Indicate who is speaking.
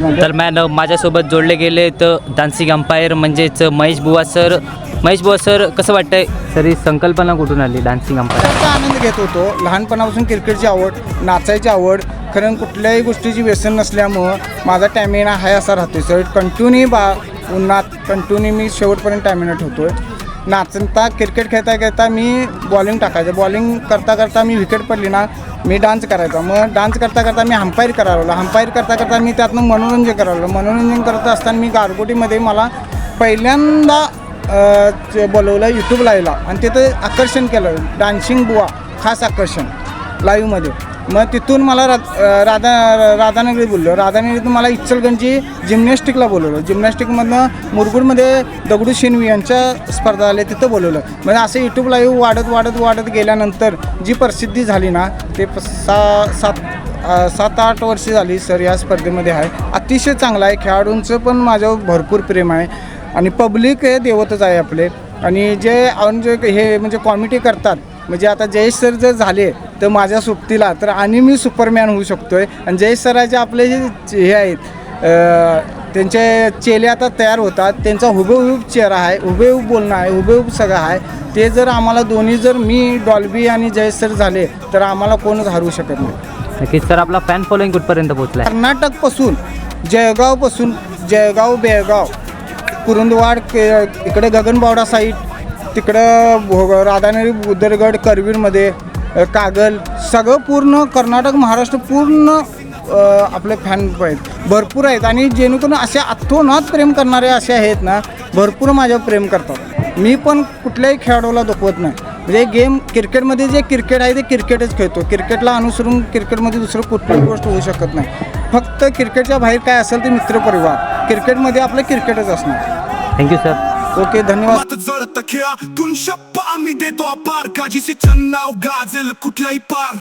Speaker 1: तर मॅन माझ्यासोबत जोडले गेले तर डान्सिंग अंपायर म्हणजेच महेश बुवा सर महेश बुवा सर कसं वाटतंय? सर ही संकल्पना कुठून आली डान्सिंग अंपायर
Speaker 2: त्याचा आनंद घेत होतो. लहानपणापासून क्रिकेटची आवड नाचायची आवड. कारण कुठल्याही गोष्टीची व्यसन नसल्यामुळं माझा टॅमिना हाय असा राहतो सर कंटिन्यू बा उन्हात कंटिन्यू मी शेवटपर्यंत टॅमिना ठेवतो आहे नाचता क्रिकेट खेळता खेळता मी बॉलिंग टाकायचं. बॉलिंग करता करता मी विकेट पडली ना मी डान्स करायचा. मग डान्स करता करता मी हंपायर करायला लागलो. हंपायर करता करता मी त्यातनं मनोरंजन करायला लागलो. मनोरंजन करत असताना मी गारगोटीमध्ये मला पहिल्यांदा बोलवलं यूट्यूब लाईव्हला आणि तिथं आकर्षण केलं. डान्सिंग बुवा खास आकर्षण. लाईव्हमध्ये मग तिथून मला रा राधा राधानगरी बोललो. राधानगरीतून मला इचलगंजी जिम्नॅस्टिकला बोलवलं. जिमनॅस्टिकमधनं मुरगुडमध्ये दगडू शिनवी यांच्या स्पर्धा आल्या तिथं बोलवलं. म्हणजे असं यूट्यूब लाईव्ह वाढत वाढत वाढत गेल्यानंतर जी प्रसिद्धी झाली ना ते प- सा सात सात आठ वर्षे झाली सर या स्पर्धेमध्ये आहे. अतिशय चांगला आहे. खेळाडूंचं पण माझ्यावर भरपूर प्रेम आहे. आणि पब्लिक हे देवतच आहे आपले. आणि जे आपण जे हे म्हणजे कॉमिटी करतात म्हणजे आता जयेश सर जर झाले तर माझ्या सुट्टीला तर आणि मी सुपरमॅन होऊ शकतो आहे आणि जयेश सराचे आपले जे हे आहेत त्यांचे चेले आता तयार होतात. त्यांचा हुबेहूब चेहरा आहे हुबेहूब बोलणं आहे हुबेहूब सगळं आहे. ते जर आम्हाला दोन्ही जर मी डॉल्बी आणि जयेश सर झाले तर आम्हाला कोणच हरवू शकत नाही.
Speaker 1: नक्कीच सर आपला फॅन फॉलोईंग कुठपर्यंत पोहोचलाय?
Speaker 2: कर्नाटकपासून जळगावपासून जळगाव बेळगाव कुरुंदवाड के इकडे गगनबावडा साईड तिकडं भोग राधानगरी बुदरगड करवीरमध्ये कागल सगळं पूर्ण कर्नाटक महाराष्ट्र पूर्ण आपले फॅन आहेत. भरपूर आहेत. आणि जेणेकरून असे अथोनात प्रेम करणारे असे आहेत ना भरपूर माझ्यावर प्रेम करतात. मी पण कुठल्याही खेळाडूला दुखवत नाही. म्हणजे गेम क्रिकेटमध्ये जे क्रिकेट आहे ते क्रिकेटच खेळतो. क्रिकेटला अनुसरून क्रिकेटमध्ये दुसरं कुठलीही गोष्ट होऊ शकत नाही. फक्त क्रिकेटच्या बाहेर काय असेल ते मित्रपरिवार. क्रिकेटमध्ये आपलं क्रिकेटच असणार.
Speaker 1: थँक्यू सर
Speaker 2: ओके धन्यवाद.
Speaker 3: जळत खेळा तुन शप्पा आम्ही देतो अपार. काजीचे चन्नाव गाजेल कुठलाही पार.